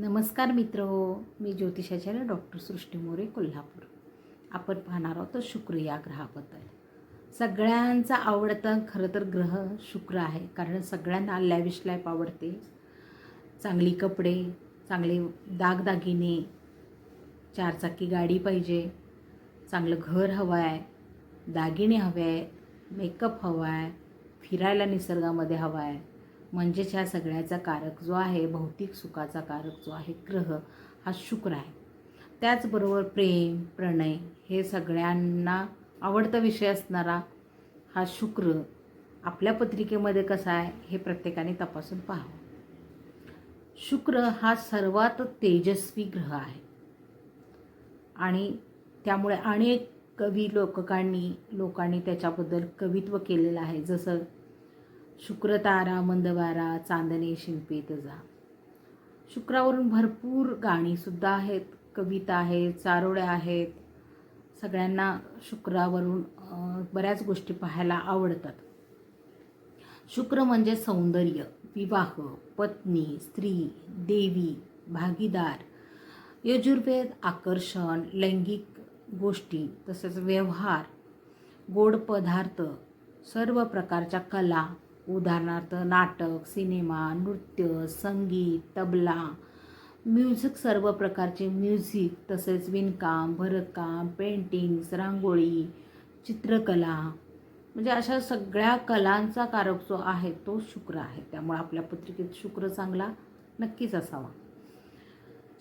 नमस्कार मित्र मी ज्योतिषाचार्य डॉक्टर सृष्टी मोरे कोल्हापूर. आपण पाहणार आहोत शुक्र या ग्रहाबद्दल. सगळ्यांचा आवडता खरं तर ग्रह शुक्र आहे कारण सगळ्यांना लॅविश लाईफ आवडते. चांगली कपडे चांगले दागदागिने चारचाकी गाडी पाहिजे चांगलं घर हवं आहे दागिने हवे आहेत मेकअप हवा आहे फिरायला निसर्गामध्ये हवा आहे म्हणजेच ह्या सगळ्याचा कारक जो आहे भौतिक सुखाचा कारक जो आहे ग्रह हा शुक्र आहे. त्याचबरोबर प्रेम प्रणय हे सगळ्यांना आवडता विषय असणारा हा शुक्र आपल्या पत्रिकेमध्ये कसा आहे हे प्रत्येकाने तपासून पाहावं. शुक्र हा सर्वात तेजस्वी ग्रह आहे. आणि त्यामुळे अनेक कवी लोककांनी लोकांनी त्याच्याबद्दल कवित्व केलेलं आहे. जसं शुक्रतारा मंदवारा चांदणे शिंपे तजा शुक्रावरून भरपूर गाणीसुद्धा आहेत कविता आहेत चारोळ्या आहेत. सगळ्यांना शुक्रावरून बऱ्याच गोष्टी पाहायला आवडतात. शुक्र म्हणजे सौंदर्य विवाह पत्नी स्त्री देवी भागीदार यजुर्वेद आकर्षण लैंगिक गोष्टी तसेच व्यवहार गोड पदार्थ सर्व प्रकारच्या कला उदाहरणार्थ नाटक सिनेमा नृत्य संगीत तबला म्युझिक सर्व प्रकारचे म्युझिक तसेच विणकाम भरतकाम पेंटिंग्स रांगोळी चित्रकला म्हणजे अशा सगळ्या कलांचा कारक जो आहे तो शुक्र आहे. त्यामुळे आपल्या पत्रिकेत शुक्र चांगला नक्कीच असावा.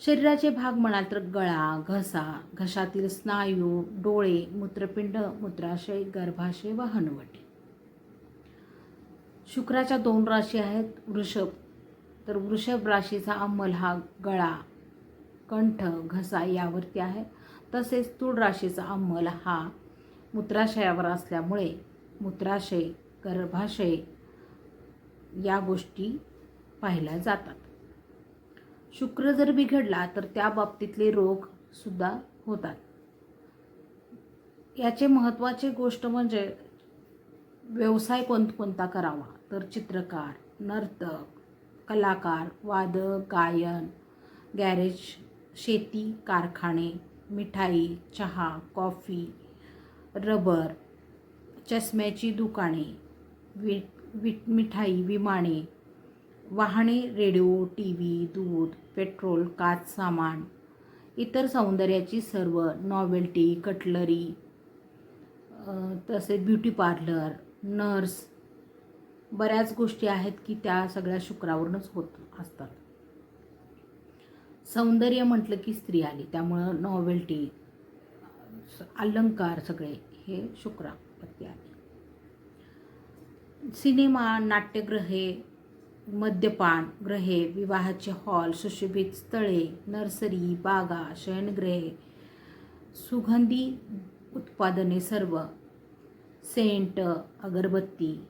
शरीराचे भाग म्हणाल तर गळा घसा घशातील स्नायू डोळे मूत्रपिंड मूत्राशय गर्भाशय व हनवटी. शुक्राच्या दोन राशी आहेत वृषभ. तर वृषभ राशीचा अंमल हा गळा कंठ घसा यावरती आहे. तसेच तूळ राशीचा अंमल हा मूत्राशयावर असल्यामुळे मूत्राशय गर्भाशय या गोष्टी पाहिल्या जातात. शुक्र जर बिघडला तर त्या बाबतीतले रोगसुद्धा होतात. याचे महत्त्वाचे गोष्ट म्हणजे व्यवसाय कोणकोणता करावा? तर चित्रकार नर्तक कलाकार वादक गायन गॅरेज शेती कारखाने मिठाई चहा कॉफी रबर चष्म्याची दुकाने वि विट मिठाई विमाने वाहने रेडिओ टी व्ही दूध पेट्रोल काच सामान इतर सौंदर्याची सर्व नॉवेल्टी कटलरी तसेच ब्युटी पार्लर नर्स बऱ्याच गोष्टी आहेत की त्या सगळ्या शुक्रावरूनच होत असतात. सौंदर्य म्हटलं की स्त्री आली त्यामुळं नॉवेल्टी अलंकार सगळे हे शुक्रापत्ती आले. सिनेमा नाट्यग्रहे मद्यपान ग्रहे विवाहाचे हॉल सुशोभित स्थळे नर्सरी बागा शयनग्रहे सुगंधी उत्पादने सर्व सेंट अगरबत्ती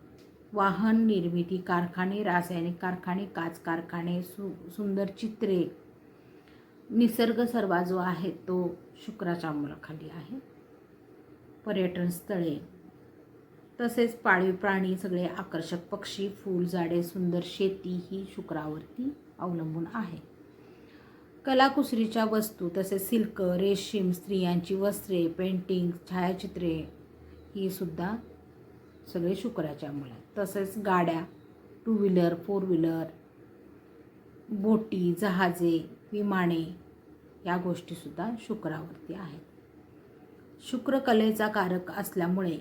वाहन निर्मिती कारखाने रासायनिक कारखाने काच कारखाने सु सुंदर चित्रे. निसर्ग सर्वा जो आहे तो शुक्राच्या अंमलाखाली आहे. पर्यटन स्थळे. तसेच पाळीव प्राणी सगळे आकर्षक पक्षी फूल झाडे सुंदर शेती ही शुक्रावरती अवलंबून आहे. कलाकुसरीच्या वस्तू तसेच सिल्क रेशीम स्त्रियांची वस्त्रे पेंटिंग छायाचित्रे ही सुद्धा सगळे शुक्राच्या अंमल आहेत तसेच गाड्या टू व्हीलर फोर व्हीलर बोटी जहाजे विमाने या गोष्टीसुद्धा शुक्रावरती आहेत. शुक्रकलेचा कारक असल्यामुळे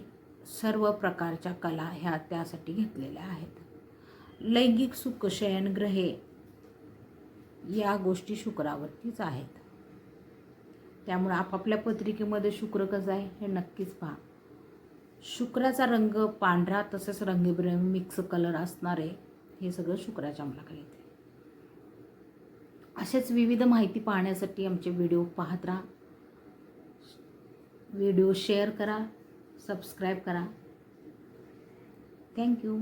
सर्व प्रकारच्या कला ह्या त्यासाठी घेतलेल्या आहेत. लैंगिक सुख ग्रहे या गोष्टी शुक्रावरतीच आहेत. त्यामुळे आपापल्या पत्रिकेमध्ये शुक्र कसं आहे हे नक्कीच पहा. शुक्राचा रंग पांढरा तसेच रंगीबेरंगी मिक्स कलर असणारे हे सगळं शुक्राच्या अंमलाखाली येते. असेच विविध माहिती पाहण्यासाठी आमचे व्हिडिओ पाहत राहा. व्हिडिओ शेअर करा सबस्क्राईब करा. Thank you.